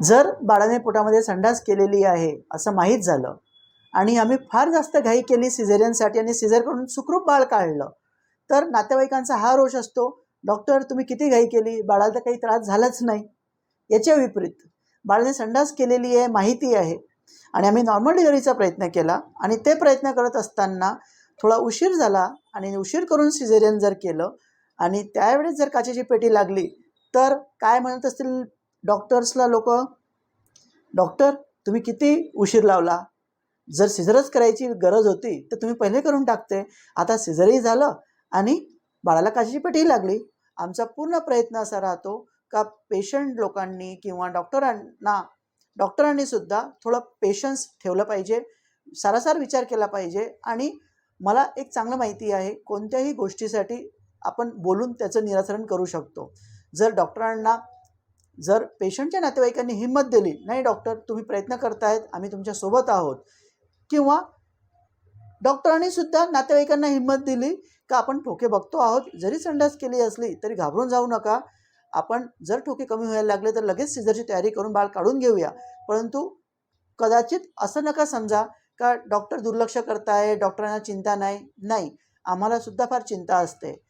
जर बाळाने पोटामध्ये संडास केलेली आहे असं माहीत झालं आणि आम्ही फार जास्त घाई केली सिझेरियनसाठी आणि सिझर करून सुखरूप बाळ काढलं तर नातेवाईकांचा हा रोष असतो डॉक्टर तुम्ही किती घाई केली? बाळाला तर काही त्रास झालाच नाही. याच्या विपरीत बाळाने संडास केलेली आहे माहिती आहे आणि आम्ही नॉर्मल डिलिव्हरीचा प्रयत्न केला आणि ते प्रयत्न करत असताना थोडा उशीर झाला आणि उशीर करून सिझेरियन जर केलं आणि त्यावेळेस जर काचेची पेटी लागली तर काय म्हणत असतील डॉक्टर्सला लोक डॉक्टर तुम्ही किती उशीर लावला? जर सिझरच करायची गरज होती तर तुम्ही पहिले करून टाकते. आता सिझरही झालं आणि बाळाला काशीची पेटीही लागली. आमचा पूर्ण प्रयत्न असा राहतो का पेशंट लोकांनी किंवा डॉक्टरांना डॉक्टरांनी सुद्धा थोडं पेशन्स ठेवलं पाहिजे सारासार विचार केला पाहिजे आणि मला एक चांगलं माहिती आहे कोणत्याही गोष्टीसाठी आपण बोलून त्याचं निराकरण करू शकतो. जर डॉक्टरांना जर पेशंटच्या नातेवाईकांनी हिंमत दिली नाही डॉक्टर तुम्ही प्रयत्न करतायत आम्ही तुमच्यासोबत आहोत. किंवा डॉक्टरांनी सुद्धा नातेवाईकांना हिंमत दिली का आपण ठोके बघतो आहोत जरी संडास केली असली तरी घाबरून जाऊ नका. आपण जर ठोके कमी व्हायला लागले तर लगेच सिझरची तयारी करून बाळ काढून घेऊया. परंतु कदाचित असं नका समजा का डॉक्टर दुर्लक्ष करताय डॉक्टरांना चिंता नाही. नाही आम्हाला सुद्धा फार चिंता असते.